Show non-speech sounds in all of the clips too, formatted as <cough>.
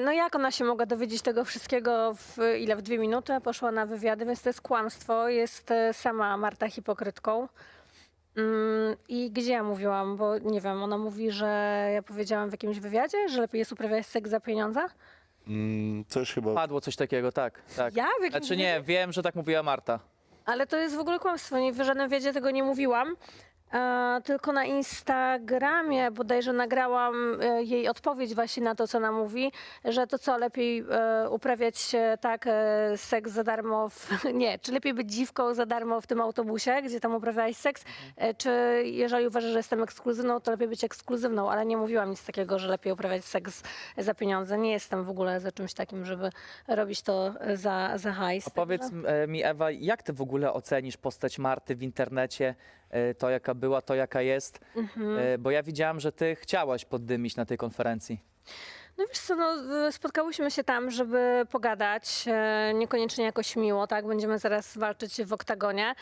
No jak ona się mogła dowiedzieć tego wszystkiego w ile? W dwie minuty? Poszła na wywiady, więc to jest kłamstwo. Jest e, sama Marta hipokrytką. Mm, I gdzie ja mówiłam? Bo nie wiem, ona mówi, że ja powiedziałam w jakimś wywiadzie, że lepiej jest uprawiać seks za pieniądze. Mm, coś chyba. Padło coś takiego, tak. tak. Ja w jakimś Znaczy nie, wiem, że tak mówiła Marta. Ale to jest w ogóle kłamstwo. Nie, w żadnym wiedzie tego nie mówiłam. E, tylko na Instagramie bodajże nagrałam e, jej odpowiedź właśnie na to, co ona mówi, że to co, lepiej e, uprawiać e, tak e, seks za darmo, w, <laughs> nie, czy lepiej być dziwką za darmo w tym autobusie, gdzie tam uprawiałaś seks, e, czy jeżeli uważasz, że jestem ekskluzywną, to lepiej być ekskluzywną, ale nie mówiłam nic takiego, że lepiej uprawiać seks za pieniądze. Nie jestem w ogóle za czymś takim, żeby robić to za, za hajs. A powiedz mi, Ewa, jak ty w ogóle ocenisz postać Marty w internecie, e, to jaka była, to jaka jest? Mhm. E, Bo ja widziałam, że ty chciałaś poddymić na tej konferencji. No wiesz co, no, y, spotkałyśmy się tam, żeby pogadać, e, niekoniecznie jakoś miło, tak? Będziemy zaraz walczyć w oktagonie.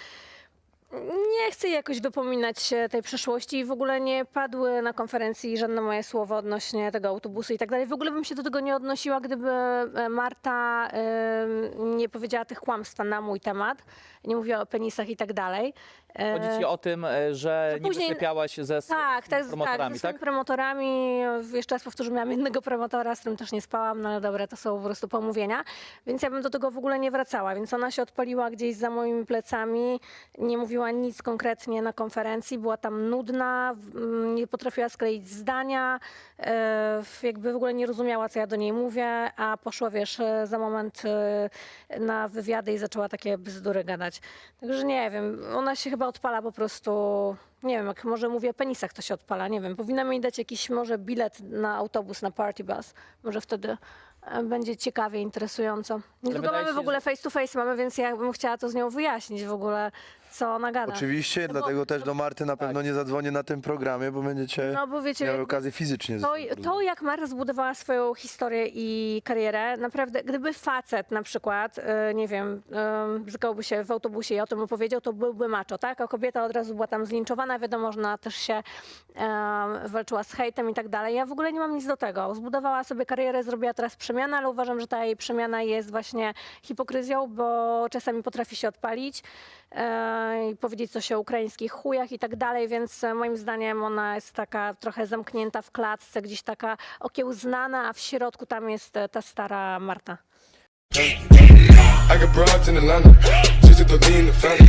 Nie chcę jakoś wypominać się tej przeszłości i w ogóle nie padły na konferencji żadne moje słowa odnośnie tego autobusu i tak dalej. W ogóle bym się do tego nie odnosiła, gdyby e, Marta em, nie powiedziała tych kłamstw na mój temat, nie mówiła o penisach i tak dalej. E, Chodzi ci o tym, e, że niby później- sypiałaś ze s- tak, tak, tak, promotorami, ze tak? promotorami. Jeszcze raz powtórzę, miałam jednego promotora, z którym też nie spałam, no ale dobra, to są po prostu pomówienia. Więc ja bym do tego w ogóle nie wracała. Więc ona się odpaliła gdzieś za moimi plecami, nie mówiła nic konkretnie na konferencji, była tam nudna, w- mm, nie potrafiła skleić zdania, e, jakby w ogóle nie rozumiała, co ja do niej mówię, a poszła, wiesz, e, za moment e, na wywiady i zaczęła takie bzdury gadać. Także nie wiem, ona się chyba odpala po prostu, nie wiem, jak może mówię o penisach, to się odpala, nie wiem. Powinna mi dać jakiś może bilet na autobus, na party bus. Może wtedy będzie ciekawie, interesująco. Niedługo wydaje mamy się, w ogóle face to face mamy, więc ja bym chciała to z nią wyjaśnić w ogóle, co ona gada. Oczywiście, No bo- dlatego też do Marty na pewno nie zadzwonię na tym programie, bo będziecie No bo wiecie, miały okazję fizycznie. ze To, sobą to, jak Marta zbudowała swoją historię i karierę, naprawdę, gdyby facet na przykład, e, nie wiem, e, bzykałby się w autobusie i o tym opowiedział, to byłby macho, tak? A kobieta od razu była tam zlinczowana, wiadomo, że ona też się e, walczyła z hejtem i tak dalej. Ja w ogóle nie mam nic do tego. Zbudowała sobie karierę, zrobiła teraz przemianę, ale uważam, że ta jej przemiana jest właśnie hipokryzją, bo czasami potrafi się odpalić e, i powiedzieć coś o ukraińskich chujach i tak dalej, więc e, moim zdaniem ona jest taka trochę zamknięta w klatce, gdzieś taka okiełznana, a w środku tam jest e, ta stara Marta. I got broads in Atlanta, just to lean the family.